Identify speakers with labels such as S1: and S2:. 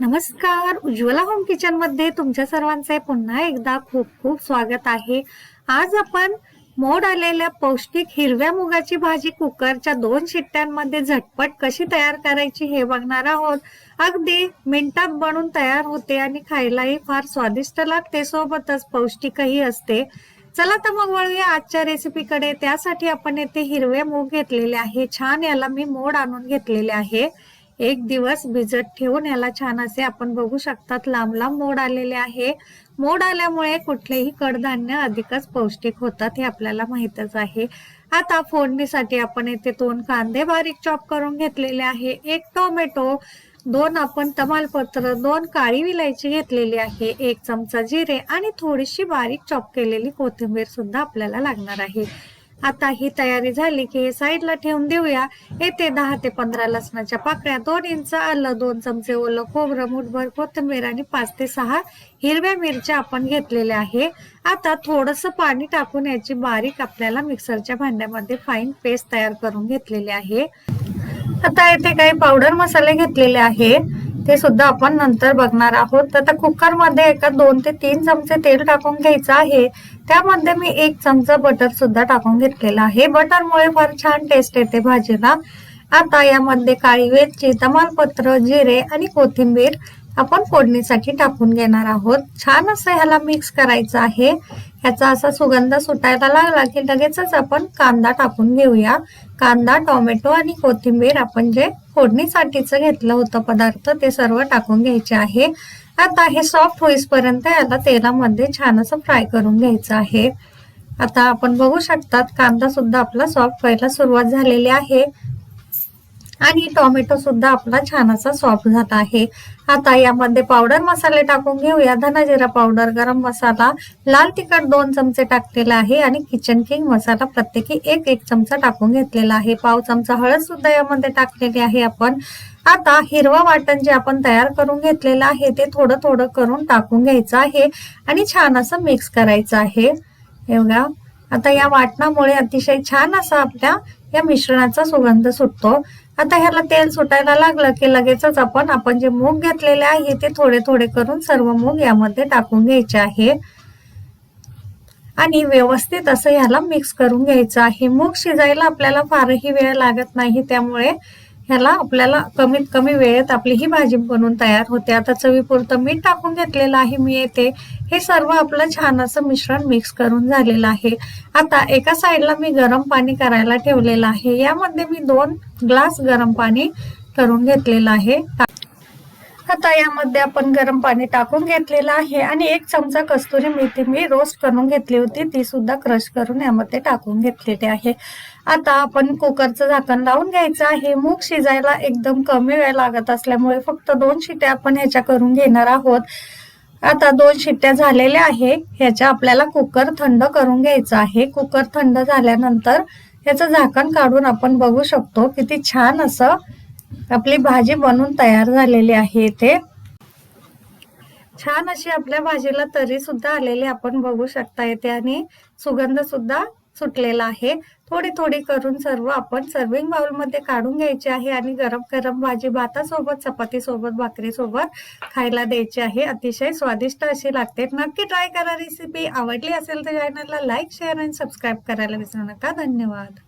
S1: नमस्कार. उज्ज्वला होम किचनमध्ये तुमच्या सर्वांचे पुन्हा एकदा खूप खूप स्वागत आहे. आज आपण मोड आलेल्या पौष्टिक हिरव्या मुगाची भाजी कुकरच्या दोन शिट्ट्यांमध्ये झटपट कशी तयार करायची हे बघणार आहोत. अगदी मिनिटात बनून तयार होते आणि खायलाही फार स्वादिष्ट लागते. सोबतच पौष्टिकही असते. चला तर मग वळूया आजच्या रेसिपीकडे त्यासाठी आपण येथे हिरवे मूग घेतलेले आहे. छान याला मी मोड आणून घेतलेले आहे. एक दिवस भिजत ठेवून याला छान असे आपण बघू शकतात लांब लांब मोड आलेले आहे. मोड आल्यामुळे कुठलेही कडधान्य अधिकच पौष्टिक होतात हे आपल्याला माहितच आहे. आता फोडणीसाठी आपण येथे दोन कांदे बारीक चॉप करून घेतलेले आहे. एक टोमॅटो दोन आपण तमालपत्र दोन काळी विलायची घेतलेली आहे. एक चमचा जिरे आणि थोडीशी बारीक चॉप केलेली कोथिंबीर सुद्धा आपल्याला लागणार आहे. आता ही तयारी झाली की हे साईडला ठेवून देऊया. येथे दहा ते पंधरा लसणाच्या पाकळ्या दोन इंच आलं दोन चमचे ओलं खोबरं मुठभर कोथिंबीर आणि पाच ते सहा हिरव्या मिरच्या आपण घेतलेल्या आहे. आता थोडस पाणी टाकून याची बारीक आपल्याला मिक्सरच्या भांड्यामध्ये फाईन पेस्ट तयार करून घेतलेली आहे. आता येथे काही पावडर मसाले घेतलेले आहे ते सुद्धा आपण नंतर बघणार आहोत. आता कुकरमध्ये एका दोन ते तीन चमचे तेल टाकून घ्यायचं आहे. त्यामध्ये मी एक चमचा बटर सुद्धा टाकून घेतलेला आहे. बटरमुळे फार छान टेस्ट येते भाजीला. आता यामध्ये काळी वेलची तमालपत्र जिरे आणि कोथिंबीर आपण फोडणीसाठी टाकून घेणार आहोत. छान असं ह्याला मिक्स करायचं आहे. ह्याचा असा सुगंध सुटायला लागला की लगेचच आपण कांदा टाकून घेऊया. कांदा टोमॅटो आणि कोथिंबीर आपण जे फोडणीसाठीच घेतलं होतं पदार्थ ते सर्व टाकून घ्यायचे आहे. आता हे सॉफ्ट होईपर्यंत याला तेलामध्ये छान असं फ्राय करून घ्यायचं आहे. आता आपण बघू शकतात कांदा सुद्धा आपला सॉफ्ट व्हायला सुरुवात झालेली आहे. आणि टोमॅटो सुद्धा आपला छान असा सॉफ्ट झाला आहे. आता यामध्ये पावडर मसाले टाकून घेऊया. धनाजिरा पावडर गरम मसाला लाल तिखट दोन चमचे टाकलेला आहे आणि किचन किंग मसाला प्रत्येकी एक एक चमचा टाकून घेतलेला आहे. पाव चमचा हळद सुद्धा यामध्ये टाकलेली आहे आपण. आता हिरवा वाटण जे आपण तयार करून घेतलेलं आहे ते थोडं थोडं करून टाकून घ्यायचं आहे आणि छान असं मिक्स करायचं आहे. एवढा आता या वाटणामुळे अतिशय छान असा आपल्या या मिश्रणाचा सुगंध सुटतो. आता ह्याला तेल सुटायला लागलं की लगेचच आपण आपण जे मूग घेतलेले आहे ते थोडे थोडे करून सर्व मूग यामध्ये टाकून घ्यायचे आहे. आणि व्यवस्थित असं ह्याला मिक्स करून घ्यायचं आहे. मूग शिजायला आपल्याला फारही वेळ लागत नाही त्यामुळे ह्याला आपल्याला कमीत कमी वेळेत आपली ही भाजी बनवून तयार होते. आता चवीपुरतं मीठ टाकून घेतलेलं आहे मी येते हे सर्व आपलं छान असं मिश्रण मिक्स करून झालेलं आहे. आता एका साईडला मी गरम पाणी करायला ठेवलेलं आहे. यामध्ये मी दोन ग्लास गरम पाणी करून घेतलेलं आहे. आता यामध्ये आपण गरम पाणी टाकून घेतलेलं आहे आणि एक चमचा कस्तुरी मेथी मी रोस्ट करून घेतली होती ती सुद्धा क्रश करून यामध्ये टाकून घेतलेली आहे. आता आपण कुकरचं झाकण लावून घ्यायचं आहे. मूग शिजायला एकदम कमी वेळ लागत असल्यामुळे फक्त दोन शिट्या आपण ह्याच्या करून घेणार आहोत. आता दोन शिट्ट्या झालेल्या आहे. ह्याच्या आपल्याला कुकर थंड करून घ्यायचं आहे. कुकर थंड झाल्यानंतर ह्याचं झाकण काढून आपण बघू शकतो किती छान असं आपली भाजी बनून तयार झालेली आहे इथे. छान अशी आपल्या भाजीला तरी सुद्धा आलेली आपण बघू शकता येते आणि सुगंध सुद्धा सुटलेला आहे. थोडी थोडी करून सर्व आपण सर्विंग बाउलमध्ये काढून घ्यायची आहे आणि गरम गरम भाजी भातासोबत चपाती सोबत भाकरी सोबत खायला द्यायची आहे. अतिशय स्वादिष्ट अशी लागते. नक्की ट्राय करा रेसिपी आवडली असेल तर चॅनलला लाईक शेअर आणि सबस्क्राईब करायला विसरू नका. धन्यवाद.